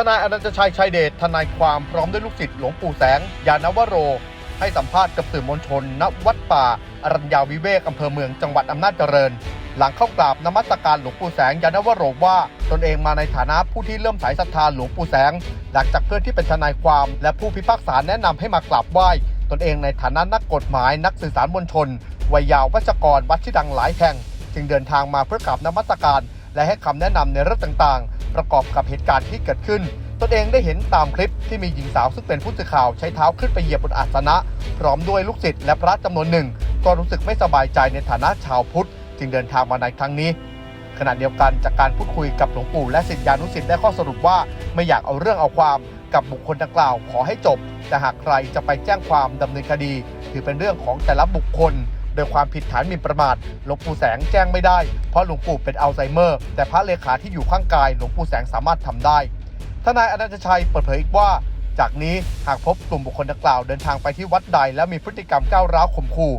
ทนายอนันตชัยชัยเดชทนายความพร้อมด้วยลูกศิษย์หลวงปู่แสง ยานวโร ให้สัมภาษณ์กับสื่อมวลชน ณ วัดป่า อรัญญาวิเวกอำเภอเมืองจังหวัดอำนาจเจริญ หลังเข้ากราบนมัสการหลวงปู่แสงยานวโรว่าตนเองมาในฐานะผู้ที่เริ่มสายศรัทธาหลวงปู่แสง หลังจากเพื่อนที่เป็นทนายความ และผู้พิพากษาแนะนำให้มากราบไหว้ตนเองในฐานะนักกฎหมายนักสื่อสารมวลชนวัยยาววัชกรวัดชื่อดังหลายแห่ง จึงเดินทางมาเพื่อกราบนมัสการ และให้คำแนะนำในเรื่องต่างๆ ประกอบกับเหตุการณ์ที่เกิดขึ้น ตนเองได้เห็นตามคลิปที่มีหญิงสาวซึ่งเป็นผู้สื่อข่าวใช้เท้าขึ้นไปเหยียบบนอาสนะ พร้อมด้วยลูกศิษย์และพระจำนวนหนึ่ง ก็รู้สึกไม่สบายใจในฐานะชาวพุทธ จึงเดินทางมาในครั้งนี้ขณะเดียวกันจากการพูดคุยกับหลวงปู่และศิษยานุศิษย์ได้ข้อสรุปว่าไม่อยากเอาเรื่องเอาความกับบุคคลดังกล่าวขอให้จบ แต่หากใครจะไปแจ้งความดำเนินคดี ถือเป็นเรื่องของแต่ละบุคคล โดยความผิดฐานหมิ่นประมาทหลวงปู่แสงแจ้งไม่ได้ เพราะหลวงปู่เป็นอัลไซเมอร์ แต่พระเลขาที่อยู่ข้างกายหลวงปู่แสงสามารถทำได้ทนายอนันตชัยเปิดเผยอีกว่า จากนี้หากพบกลุ่มบุคคลดังกล่าวเดินทางไปที่วัดใด และมีพฤติกรรมก้าวร้าวข่มขู่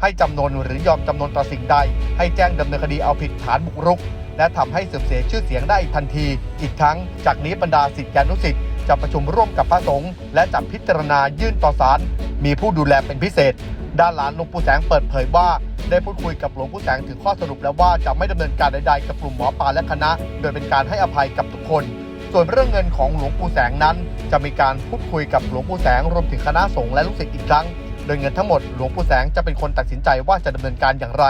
ให้จำนนหรือยอมจำนนต่อสิ่งใด ให้แจ้งดำเนินคดีเอาผิดฐานบุกรุก และทำให้เสื่อมเสียชื่อเสียงได้อีกทันที อีกทั้ง จากนี้บรรดาศิษยานุศิษย์จะประชุมร่วมกับพระสงฆ์และจะพิจารณายื่นต่อศาลมีผู้ดูแลเป็นพิเศษ ด้านหลานหลวงปู่แสงเปิดเผยว่า ได้พูดคุยกับหลวงปู่แสงถึงข้อสรุปแล้วว่าจะไม่ดำเนินการใดๆกับกลุ่มหมอปลาและคณะ โดยเป็นการให้อภัยกับทุกคน ส่วนเรื่องเงินของหลวงปู่แสงนั้น จะมีการพูดคุยกับหลวงปู่แสงรวมถึงคณะสงฆ์และลูกศิษย์อีกครั้ง โดยเงินทั้งหมดหลวงปู่แสงจะเป็นคนตัดสินใจว่าจะดำเนินการอย่างไร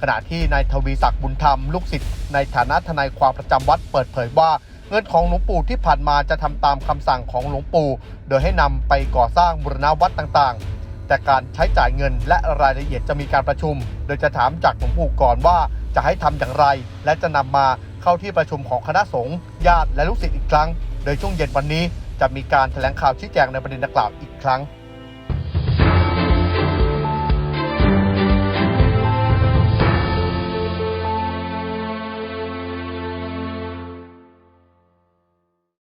ขณะที่นายทวีศักดิ์บุญธรรมลูกศิษย์ในฐานะทนายความประจำวัดเปิดเผยว่าเงินของหลวงปู่ที่ผ่านมาจะทำตามคำสั่งของหลวงปู่ โดยให้นำไปก่อสร้างบูรณวัดต่างๆ แต่การใช้จ่ายเงินและรายละเอียดจะมีการประชุม โดยจะถามจากหลวงปู่ก่อนว่าจะให้ทำอย่างไร และจะนำมาเข้าที่ประชุมของคณะสงฆ์ญาติและลูกศิษย์อีกครั้ง โดยช่วงเย็นวันนี้จะมีการแถลงข่าวชี้แจงในประเด็นดังกล่าวอีกครั้ง